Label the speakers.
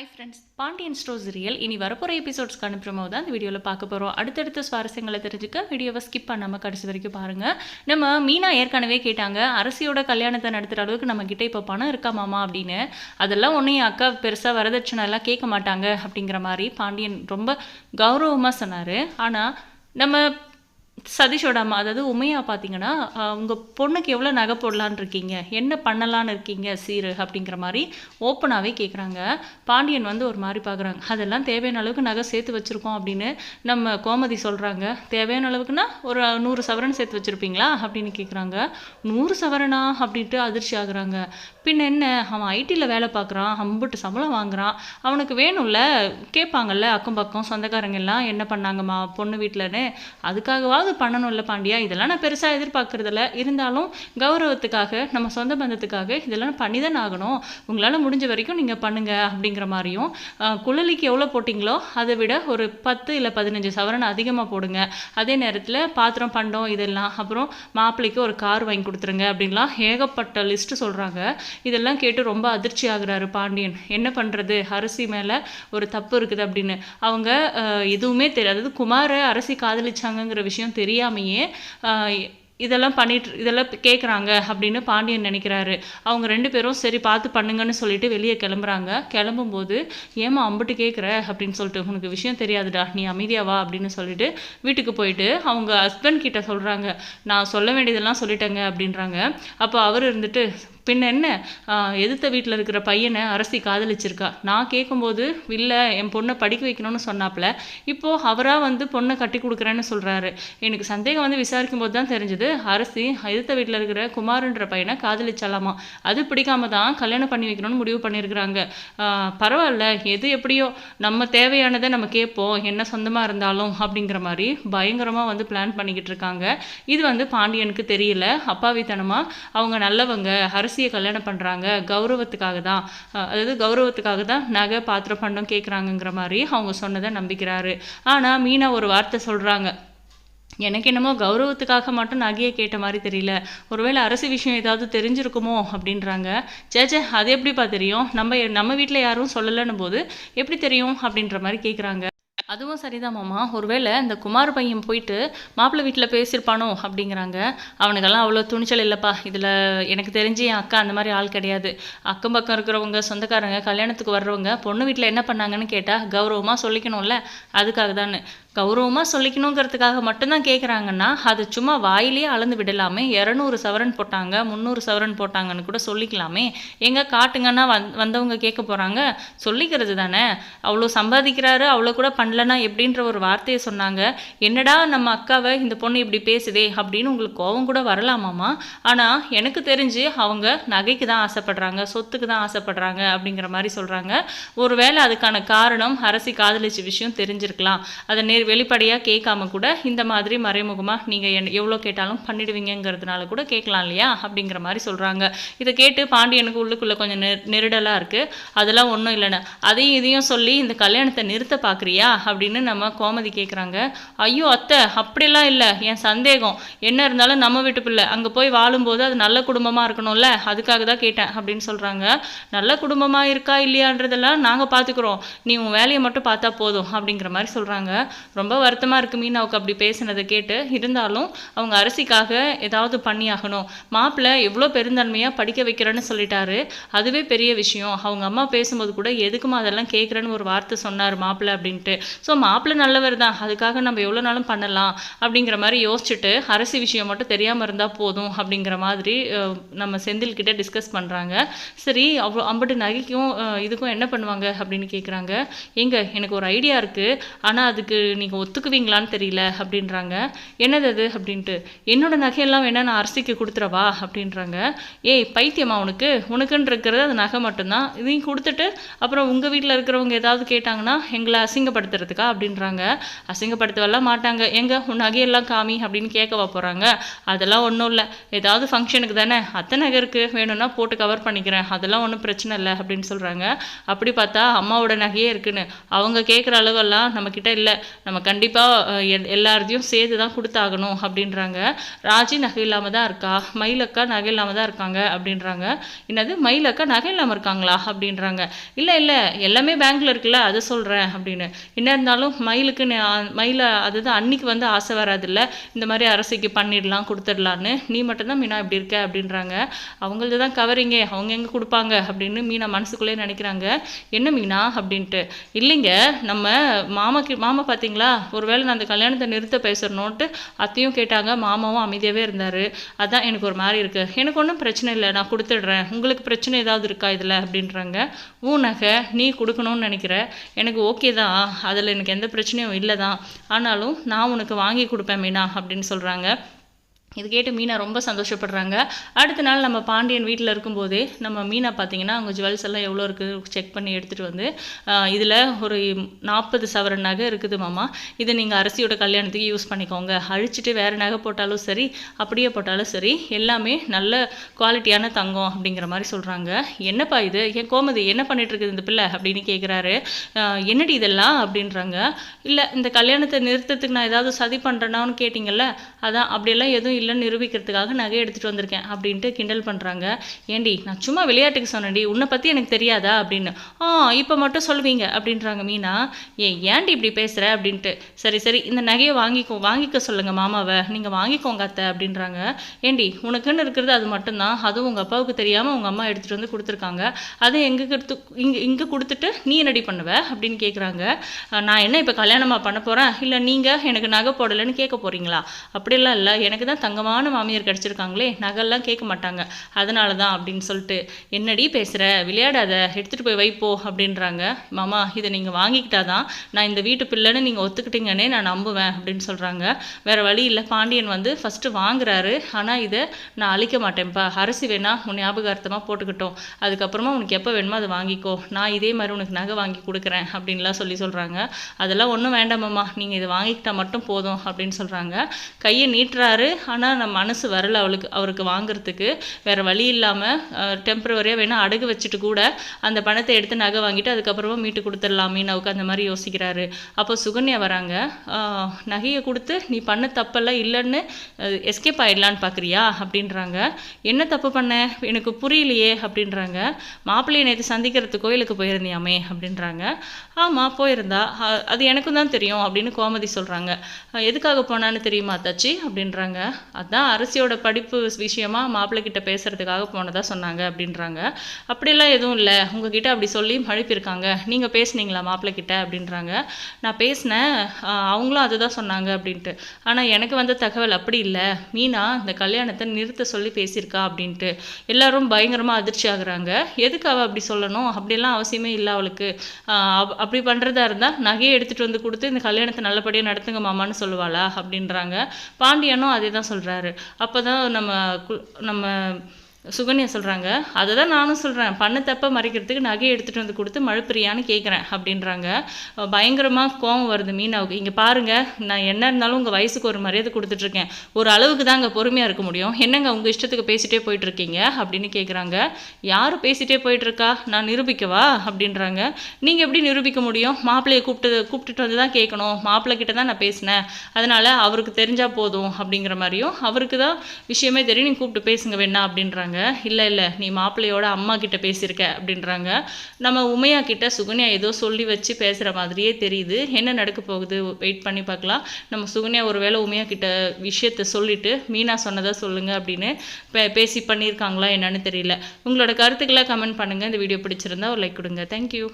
Speaker 1: Hi friends Pandian stores real இனி வரப்போகிற எபிசோட்ஸ்க்கு அனுப்புறமோ தான் இந்த வீடியோவில் பார்க்க போகிறோம் அடுத்தடுத்த சுவாரஸ்யங்களை தெரிஞ்சுக்க வீடியோவை ஸ்கிப் பண்ணாமல் கடைசி வரைக்கும் பாருங்கள் நம்ம மீனா ஏற்கனவே கேட்டாங்க அரசியோட கல்யாணத்தை நடத்துகிற அளவுக்கு நம்மக்கிட்ட இப்போ பணம் இருக்கா மாமா? அப்படின்னு. அதெல்லாம் ஒன்றும் என் அக்கா பெருசாக வரதட்சணை எல்லாம் கேட்க மாட்டாங்க அப்படிங்கிற மாதிரி பாண்டியன் ரொம்ப கௌரவமாக சொன்னார். ஆனால் நம்ம சதீஷோட அம்மா அதாவது உமையா பார்த்தீங்கன்னா உங்கள் பொண்ணுக்கு எவ்வளோ நகை போடலான்னு இருக்கீங்க என்ன பண்ணலான்னு இருக்கீங்க சீரு அப்படிங்கிற மாதிரி ஓப்பனாகவே கேட்குறாங்க பாண்டியன் வந்து ஒரு மாதிரி பார்க்குறாங்க அதெல்லாம் தேவையான அளவுக்கு நகை சேர்த்து வச்சுருக்கோம் அப்படின்னு நம்ம கோமதி சொல்கிறாங்க தேவையான அளவுக்குன்னா ஒரு நூறு சவரன் சேர்த்து வச்சுருப்பீங்களா அப்படின்னு கேட்குறாங்க நூறு சவரனா? அப்படின்ட்டு அதிர்ச்சி ஆகுறாங்க. பின்ன என்ன? அவன் ஐடியில் வேலை பார்க்குறான் அம்புட்டு சம்பளம் வாங்குறான். அவனுக்கு வேணும்ல கேட்பாங்கல்ல அக்கம் பக்கம் சொந்தக்காரங்க எல்லாம் என்ன பண்ணாங்கம்மா பொண்ணு வீட்டிலன்னு அதுக்காகவாவது பண்ணணும்ல பாண்டியா? இதெல்லாம் நான் பெருசாக எதிர்பார்க்குறதில்ல. இருந்தாலும் கௌரவத்துக்காக நம்ம சொந்த பந்தத்துக்காக இதெல்லாம் பண்ணி தான் ஆகணும். உங்களால் முடிஞ்ச வரைக்கும் நீங்கள் பண்ணுங்க அப்படிங்கிற மாதிரியும் குழலிக்கு எவ்வளோ போட்டிங்களோ அதை விட ஒரு பத்து இல்லை பதினஞ்சு சவரன் அதிகமாக போடுங்க. அதே நேரத்தில் பாத்திரம் பண்டம் இதெல்லாம். அப்புறம் மாப்பிள்ளைக்கு ஒரு கார் வாங்கி கொடுத்துருங்க அப்படின்லாம் ஏகப்பட்ட லிஸ்ட்டு சொல்கிறாங்க இதெல்லாம் கேட்டு ரொம்ப அதிர்ச்சி ஆகுறாரு பாண்டியன். என்ன பண்ணுறது அரசி மேலே ஒரு தப்பு இருக்குது அப்படின்னு. அவங்க எதுவுமே தெரியாது அதாவது குமாரை அரசி காதலிச்சாங்கங்கிற விஷயம் தெரியாமையே இதெல்லாம் பண்ணிட்டு இதெல்லாம் கேட்குறாங்க அப்படின்னு பாண்டியன் நினைக்கிறாரு. அவங்க ரெண்டு பேரும் சரி பார்த்து பண்ணுங்கன்னு சொல்லிட்டு வெளியே கிளம்புறாங்க. கிளம்பும்போது ஏமா அம்பிட்டு கேட்குற அப்படின்னு சொல்லிட்டு உனக்கு விஷயம் தெரியாதுடா. நீ அமைதியாவா அப்படின்னு சொல்லிட்டு வீட்டுக்கு போயிட்டு அவங்க ஹஸ்பண்ட் கிட்ட சொல்கிறாங்க நான் சொல்ல வேண்டியதெல்லாம் சொல்லிட்டேங்க. அப்படின்றாங்க. அப்போ அவர் இருந்துட்டு பின்ன என்ன? எதிர்த்த வீட்டில் இருக்கிற பையனை அரசி காதலிச்சிருக்கா. நான் கேட்கும்போது இல்லை என் பொண்ணை படிக்க வைக்கணும்னு சொன்னாப்புல இப்போது அவராக வந்து பொண்ணை கட்டி கொடுக்குறேன்னு சொல்கிறாரு எனக்கு சந்தேகம் வந்து விசாரிக்கும் போது தான் தெரிஞ்சது அரசி எதிர்த்த வீட்டில் இருக்கிற குமார்ன்ற பையனை காதலிச்சலாமா? அது பிடிக்காம தான் கல்யாணம் பண்ணி வைக்கணும்னு முடிவு பண்ணியிருக்கிறாங்க பரவாயில்ல எது எப்படியோ நம்ம தேவையானதை நம்ம கேட்போம். என்ன சொந்தமாக இருந்தாலும் அப்படிங்கிற மாதிரி பயங்கரமாக வந்து பிளான் பண்ணிக்கிட்டு இருக்காங்க. இது வந்து பாண்டியனுக்கு தெரியல. அப்பாவித்தனமாக அவங்க நல்லவங்க. அரசியை கல்யாணம் பண்ணுறாங்க கௌரவத்துக்காக தான் அதாவது கௌரவத்துக்காக தான் நகை பாத்திரம் பண்டம் கேட்குறாங்கங்கிற மாதிரி அவங்க சொன்னதை நம்பிக்கிறாரு. ஆனால் மீனா ஒரு வார்த்தை சொல்கிறாங்க எனக்கு என்னமோ கௌரவத்துக்காக மட்டும் நகையை கேட்ட மாதிரி தெரியல. ஒருவேளை அரசு விஷயம் ஏதாவது தெரிஞ்சிருக்குமோ அப்படின்றாங்க. சேச்சே அது எப்படிப்பா தெரியும்? நம்ம நம்ம வீட்டில் யாரும் சொல்லலைன்னு போது எப்படி தெரியும் அப்படின்ற மாதிரி கேட்குறாங்க அதுவும் சரிதான் மாமா. ஒருவேளை இந்த குமார் பையன் போயிட்டு மாப்பிள்ளை வீட்டில் பேசியிருப்பானோ அப்படிங்கிறாங்க. அவனுக்கெல்லாம் அவ்வளோ துணிச்சல் இல்லைப்பா. இதில் எனக்கு தெரிஞ்சு என் அக்கா அந்த மாதிரி ஆள் கிடையாது. அக்கம் பக்கம் இருக்கிறவங்க சொந்தக்காரங்க கல்யாணத்துக்கு வர்றவங்க பொண்ணு வீட்டில் என்ன பண்ணாங்கன்னு கேட்டால் கௌரவமாக சொல்லிக்கணும்ல. அதுக்காக தான் கௌரவமாக சொல்லிக்கணுங்கிறதுக்காக மட்டும்தான் கேட்குறாங்கன்னா அது சும்மா வாயிலே அளந்து விடலாமே. இரநூறு சவரன் போட்டாங்க முந்நூறு சவரன் போட்டாங்கன்னு கூட சொல்லிக்கலாமே. எங்கே காட்டுங்கன்னா வந் வந்தவங்க கேட்க போகிறாங்க சொல்லிக்கிறது தானே. அவ்வளோ சம்பாதிக்கிறாரு அவ்வளோ கூட பண்ணல பண்ணலனா எப்படின்ற ஒரு வார்த்தையை சொன்னாங்க. என்னடா நம்ம அக்காவை இந்த பொண்ணு இப்படி பேசுதே அப்படின்னு உங்களுக்கு கோவம் கூட வரலாமாமா ஆனால் எனக்கு தெரிஞ்சு அவங்க நகைக்கு தான் ஆசைப்படுறாங்க சொத்துக்கு தான் ஆசைப்படுறாங்க அப்படிங்கிற மாதிரி சொல்கிறாங்க ஒருவேளை அதுக்கான காரணம் அரசி காதலிச்ச விஷயம் தெரிஞ்சிருக்கலாம். அதை நேர் வெளிப்படையாக கேட்காம கூட இந்த மாதிரி மறைமுகமாக நீங்கள் என் எவ்வளோ கேட்டாலும் பண்ணிடுவீங்கிறதுனால கூட கேட்கலாம் இல்லையா? அப்படிங்கிற மாதிரி சொல்கிறாங்க இதை கேட்டு பாண்டியனுக்கு உள்ளுக்குள்ளே கொஞ்சம் நெ நெருடலாக இருக்குது அதெல்லாம் ஒன்றும் இல்லைன்னு. அதையும் இதையும் சொல்லி இந்த கல்யாணத்தை நிறுத்த பார்க்குறியா அப்படின்னு நம்ம கோமதி கேட்குறாங்க ஐயோ அத்தை அப்படிலாம் இல்லை. என் சந்தேகம். என்ன இருந்தாலும் நம்ம வீட்டு பிள்ளை. அங்கே போய் வாழும்போது அது நல்ல குடும்பமாக இருக்கணும்ல? அதுக்காக தான் கேட்டேன் அப்படின்னு சொல்கிறாங்க நல்ல குடும்பமாக இருக்கா இல்லையான்றதெல்லாம் நாங்கள் பார்த்துக்குறோம் நீ உன் வேலையை மட்டும் பார்த்தா போதும் அப்படிங்கிற மாதிரி சொல்கிறாங்க ரொம்ப வருத்தமாக இருக்கு மீனாவுக்கு அப்படி பேசினதை கேட்டு. இருந்தாலும் அவங்க அரசிக்காக ஏதாவது பண்ணியாகணும். மாப்பிள்ளை எவ்வளோ பெருந்தன்மையாக படிக்க வைக்கிறேன்னு சொல்லிட்டாரு. அதுவே பெரிய விஷயம். அவங்க அம்மா பேசும்போது கூட எதுக்குமா அதெல்லாம் கேட்குறேன்னு ஒரு வார்த்தை சொன்னார் மாப்பிள்ளை அப்படின்ட்டு. ஸோ மாப்பிள்ளை நல்லவர் தான். அதுக்காக நம்ம எவ்வளோ நாளும் பண்ணலாம் அப்படிங்கிற மாதிரி யோசிச்சுட்டு அரசி விஷயம் மட்டும் தெரியாமல் இருந்தால் போதும் அப்படிங்கிற மாதிரி நம்ம செந்தில் கிட்ட டிஸ்கஸ் பண்ணுறாங்க சரி அவ்வளோ அம்பட்டு நகைக்கும் இதுக்கும் என்ன பண்ணுவாங்க அப்படின்னு கேட்குறாங்க எங்க எனக்கு ஒரு ஐடியா இருக்குது ஆனால் அதுக்கு நீங்கள் ஒத்துக்குவீங்களான்னு தெரியல அப்படின்றாங்க. என்னது அது? அப்படின்ட்டு என்னோட நகையெல்லாம் வேணா நான் அரசிக்கு கொடுத்துறவா அப்படின்றாங்க. ஏய் பைத்தியமா உனக்கு? உனக்குன்னு இருக்கிறது அது நகை மட்டும்தான். இதையும் கொடுத்துட்டு அப்புறம் உங்கள் வீட்டில் இருக்கிறவங்க ஏதாவது கேட்டாங்கன்னா எங்களை அசிங்கப்படுத்துற அசிங்கப்படுத்துறதுக்கா அப்படின்றாங்க. அசிங்கப்படுத்தவெல்லாம் மாட்டாங்க. எங்க உன் நகையெல்லாம் காமி அப்படின்னு கேட்கவா போகிறாங்க அதெல்லாம் ஒன்றும் இல்லை. ஏதாவது ஃபங்க்ஷனுக்கு தானே. அத்தை நகை வேணும்னா போட்டு கவர் பண்ணிக்கிறேன். அதெல்லாம் ஒன்றும் பிரச்சனை இல்லை அப்படின்னு சொல்கிறாங்க அப்படி பார்த்தா அம்மாவோட நகையே இருக்குன்னு. அவங்க கேட்குற அளவெல்லாம் நம்மக்கிட்ட இல்லை. நம்ம கண்டிப்பாக எல்லாத்தையும் சேர்த்து தான் கொடுத்தாகணும் அப்படின்றாங்க. ராஜி நகை இல்லாமல் தான் இருக்கா? மயிலக்கா நகை இல்லாமல் தான் இருக்காங்க அப்படின்றாங்க. என்னது? மயிலக்கா நகை இல்லாமல் இருக்காங்களா அப்படின்றாங்க. இல்லை இல்லை. எல்லாமே பேங்க்கில் இருக்குல்ல அதை சொல்கிறேன் அப்படின்னு. என்ன இருந்தாலும் மயிலுக்கு மயிலை அதுதான் அன்னைக்கு வந்து ஆசை வராதில்ல. இந்த மாதிரி அரசிக்கு பண்ணிடலாம் கொடுத்துடலான்னு. நீ மட்டும்தான் மீனா இப்படி இருக்க அப்படின்றாங்க. அவங்களது தான் கவரிங்க. அவங்க எங்கே கொடுப்பாங்க அப்படின்னு மீனா மனசுக்குள்ளே நினைக்கிறாங்க. என்ன மீனா அப்படின்ட்டு. இல்லைங்க நம்ம மாமாக்கு மாமா பார்த்தீங்களா ஒருவேளை நான் அந்த கல்யாணத்தை நிறுத்த பேசுகிறனோன்ட்டு அத்தையும் கேட்டாங்க. மாமாவும் அமைதியாகவே இருந்தார். அதான் எனக்கு ஒரு மாதிரி இருக்குது எனக்கு ஒன்றும் பிரச்சனை இல்லை. நான் கொடுத்துட்றேன். உங்களுக்கு பிரச்சனை ஏதாவது இருக்கா இதில் அப்படின்றாங்க. ஊ நகை நீ கொடுக்கணும்னு நினைக்கிற. எனக்கு ஓகே தான். அதை அதில் எனக்கு எந்த பிரச்சனையும் இல்லை தான் ஆனாலும் நான் உனக்கு வாங்கி கொடுப்பேன் மீனா அப்படின்னு சொல்கிறாங்க இது கேட்டு மீனா ரொம்ப சந்தோஷப்படுறாங்க. அடுத்த நாள் நம்ம பாண்டியன் வீட்டில் இருக்கும்போதே நம்ம மீனா பார்த்தீங்கன்னா அவங்க ஜுவல்ஸ் எல்லாம் எவ்வளோ இருக்குது செக் பண்ணி எடுத்துகிட்டு வந்து இதில் ஒரு நாற்பது சவரன் நகை இருக்குது மாமா. இதை நீங்கள் அரிசியோட கல்யாணத்துக்கு யூஸ் பண்ணிக்கோங்க. அழிச்சிட்டு வேறு நகை போட்டாலும் சரி அப்படியே போட்டாலும் சரி எல்லாமே நல்ல குவாலிட்டியான தங்கம் அப்படிங்கிற மாதிரி சொல்கிறாங்க என்னப்பா இது? என் கோமதி என்ன பண்ணிகிட்ருக்குது இந்த பிள்ளை? அப்படின்னு கேட்குறாரு என்னடி இதெல்லாம்? அப்படின்றாங்க. இல்லை இந்த கல்யாணத்தை நிறுத்தத்துக்கு நான் ஏதாவது சதி பண்ணுறேனான்னு கேட்டிங்கல்ல அதான் அப்படியெல்லாம் எதுவும் இல்லைன்னு நிரூபிக்கிறதுக்காக நகை எடுத்துகிட்டு வந்திருக்கேன் அப்படின்ட்டு கிண்டல் பண்ணுறாங்க ஏண்டி நான் சும்மா விளையாட்டுக்கு சொன்னேன்டி உன்னை பற்றி எனக்கு தெரியாதா அப்படின்னு. ஆ இப்போ மட்டும் சொல்லுவீங்க அப்படின்றாங்க மீனா. ஏன் ஏன்டி இப்படி பேசுகிற அப்படின்ட்டு. சரி சரி இந்த நகையை வாங்கிக்கோ வாங்கிக்க சொல்லுங்கள் மாமாவை. நீங்கள் வாங்கிக்கோங்க அத்தை அப்படின்றாங்க. ஏண்டி உனக்குன்னு இருக்கிறது அது மட்டும்தான். அதுவும் உங்கள் அப்பாவுக்கு தெரியாமல் உங்கள் அம்மா எடுத்துகிட்டு வந்து கொடுத்துருக்காங்க. அதை எங்கே கொடுத்து இங்கே இங்கே கொடுத்துட்டு நீ என்னடி பண்ணுவ அப்படின்னு கேட்குறாங்க நான் என்ன இப்போ கல்யாணமாக பண்ண போகிறேன் இல்லை நீங்கள் எனக்கு நகை போடலைன்னு கேட்க போகிறீங்களா அப்படிலாம் இல்லை. எனக்கு தான் தங்கமான மாமியார் கிடச்சிருக்காங்களே நகைலாம் கேட்க மாட்டாங்க. அதனால தான் அப்படின்னு சொல்லிட்டு என்னடி பேசுகிற விளையாடாத? எடுத்துகிட்டு போய் வைப்போ அப்படின்றாங்க. மாமா இதை நீங்கள் வாங்கிக்கிட்டா தான் நான் இந்த வீட்டு பிள்ளைன்னு நீங்கள் ஒத்துக்கிட்டீங்கன்னே நான் நம்புவேன் அப்படின்னு சொல்கிறாங்க வேறு வழி இல்லை. பாண்டியன் வந்து ஃபஸ்ட்டு வாங்குறாரு. ஆனால் இதை நான் அழிக்க மாட்டேன்ப்பா. அரிசி வேணா உன் ஞாபகார்த்தமாக போட்டுக்கிட்டோம். அதுக்கப்புறமா உனக்கு எப்போ வேணுமோ அதை வாங்கிக்கோ. நான் இதே மாதிரி உனக்கு நகை வாங்கி கொடுக்குறேன் அப்படின்லாம் சொல்லி சொல்கிறாங்க அதெல்லாம் ஒன்றும் வேண்டாமம்மா நீங்கள் இதை வாங்கிக்கிட்டால் மட்டும் போதும் அப்படின்னு சொல்கிறாங்க கையை நீட்டுறாரு. ஆனால் நம்ம மனசு வரல அவளுக்கு அவருக்கு வாங்குறதுக்கு. வேறு வழி இல்லாமல் டெம்பரவரியாக வேணால் அடகு வச்சுட்டு கூட அந்த பணத்தை எடுத்து நகை வாங்கிட்டு அதுக்கப்புறமா மீட்டு கொடுத்துடலாமேன்னு மீனவுக்கு அந்த மாதிரி யோசிக்கிறாரு. அப்போ சுகன்யா வராங்க. நகையை கொடுத்து நீ பண்ண தப்பெல்லாம் இல்லைன்னு எஸ்கேப் ஆயிடலான்னு பார்க்குறியா அப்படின்றாங்க. என்ன தப்பு பண்ண? எனக்கு புரியலையே அப்படின்றாங்க. மாப்பிள்ளையை நேற்று சந்திக்கிறதுக்கு கோயிலுக்கு போயிருந்தியாமே அப்படின்றாங்க. ஆமாம் போயிருந்தா. அது எனக்கும் தான் தெரியும் அப்படின்னு கோமதி சொல்கிறாங்க எதுக்காக போனான்னு தெரியுமா தச்சி அப்படின்றாங்க. அதான் அரசியோட படிப்பு விஷயமா மாப்பிள்ளை கிட்ட பேசுறதுக்காக போனதா சொன்னாங்க அப்படின்றாங்க. அப்படிலாம் எதுவும் இல்லை. உங்ககிட்ட அப்படி சொல்லி அனுப்பியிருக்காங்க நீங்கள் பேசுனீங்களா மாப்பிள்ளை கிட்ட அப்படின்றாங்க. நான் பேசினேன். அவங்களும் அதுதான் சொன்னாங்க அப்படின்ட்டு. ஆனால் எனக்கு வந்த தகவல் அப்படி இல்லை. மீனா இந்த கல்யாணத்தை நிறுத்த சொல்லி பேசியிருக்கா அப்படின்ட்டு. எல்லாரும் பயங்கரமாக அதிர்ச்சி ஆகுறாங்க. எதுக்கு அவள் அப்படி சொல்லணும்? அப்படிலாம் அவசியமே இல்லை அவளுக்கு. அப்படி பண்ணுறதா இருந்தால் நகையை எடுத்துகிட்டு வந்து கொடுத்து இந்த கல்யாணத்தை நல்லபடியாக நடத்துங்க மாமான்னு சொல்லுவாளா அப்படின்றாங்க. பாண்டியனும் அதே தான் சொல்கிறாரு அப்போ தான் நம்ம கு நம்ம சுகன்யா சொல்கிறாங்க அதை தான் நானும் சொல்கிறேன் பண்ண தப்பை மறைக்கிறதுக்கு நகையை எடுத்துகிட்டு வந்து கொடுத்து மழுப்பிரியான்னு கேட்குறேன் அப்படின்றாங்க. பயங்கரமாக கோவம் வருது மீனாவுக்கு. இங்கே பாருங்கள் நான் என்ன இருந்தாலும் உங்கள் வயசுக்கு ஒரு மரியாதை கொடுத்துட்ருக்கேன். ஒரு அளவுக்கு தான் அங்கே பொறுமையாக இருக்க முடியும். என்னங்க உங்கள் இஷ்டத்துக்கு பேசிகிட்டே போயிட்டுருக்கீங்க அப்படின்னு கேட்குறாங்க யார் பேசிகிட்டே போயிட்டுருக்கா நான் நிரூபிக்கவா? அப்படின்றாங்க. நீங்கள் எப்படி நிரூபிக்க முடியும்? மாப்பிள்ளையை கூப்பிட்டு கூப்பிட்டுட்டு வந்து தான் கேட்கணும் மாப்பிள்ளை கிட்ட தான் நான் பேசினேன். அதனால் அவருக்கு தெரிஞ்சால் போதும். அப்படிங்கிற மாதிரியும் அவருக்கு தான் விஷயமே தெரியும். நீங்கள் கூப்பிட்டு பேசுங்க வேணா. அப்படின்றாங்க. சொல்கிறாங்க இல்லை இல்லை நீ மாப்பிள்ளையோட அம்மா கிட்ட பேசியிருக்க அப்படின்றாங்க. நம்ம உமையா கிட்ட சுகன்யா ஏதோ சொல்லி வச்சு பேசுகிற மாதிரியே தெரியுது. என்ன நடக்க போகுது? வெயிட் பண்ணி பார்க்கலாம். நம்ம சுகன்யா ஒருவேளை உமையா கிட்ட விஷயத்த சொல்லிட்டு மீனா சொன்னதாக சொல்லுங்கள் அப்படின்னு பே பேசி பண்ணியிருக்காங்களா என்னன்னு தெரியல. உங்களோட கருத்துக்களை கமெண்ட் பண்ணுங்கள் இந்த வீடியோ பிடிச்சிருந்தா ஒரு லைக் கொடுங்க. தேங்க்யூ